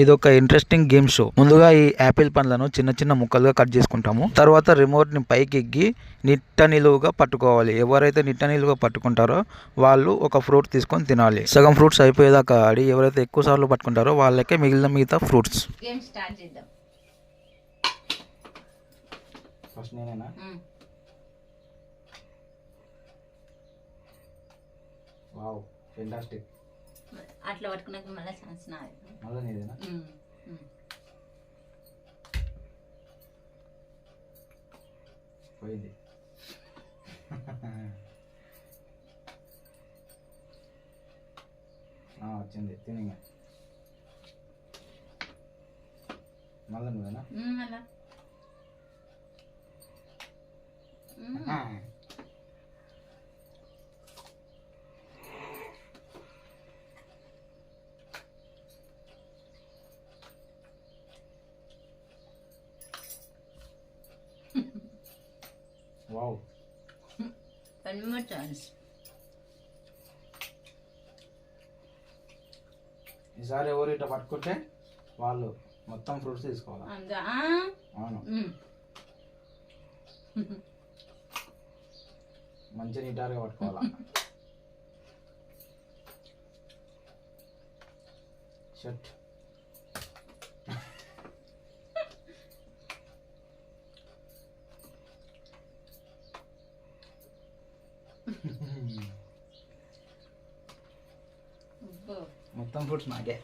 ఇది ఒక interesting game show ముందుగా ఈ యాపిల్ పండ్లను చిన్న చిన్న ముక్కలుగా కట్ చేసుకుంటాము. తర్వాత రిమోట్ని పైకి ఎగ్గి నిట్ట నిలువుగా పట్టుకోవాలి. ఎవరైతే నిట్ట నిలువుగా పట్టుకుంటారో వాళ్ళు ఒక ఫ్రూట్ తీసుకొని తినాలి. సగం ఫ్రూట్స్ అయిపోయేదాకా ఆడి ఎవరైతే ఎక్కువ సార్లు పట్టుకుంటారో వాళ్ళకే మిగిలిన మిగతా ఫ్రూట్స్ గేమ్ స్టార్ట్ చేద్దాం. ఫస్ట్ నేనేనా. వావ్ ఫెంటాస్టిక్ అట్లా పట్టుకున్నాక మళ్ళీ ఛాన్స్ నాది. మళ్ళీ నీదేనా. పోయింది. వచ్చింది. తిని మళ్ళీ నువ్వేనా? మళ్ళా. వన్ మోర్ ఛాన్స్ ఈసారి ఎవరు ఇట్లా పట్టుకుంటే వాళ్ళు మొత్తం ఫ్రూట్స్ తీసుకోవాలి? అవును. మంచిగా నీటారుగా పట్టుకోవాలా? షర్ట్. మొత్తం ఫ్రూట్స్ నాకే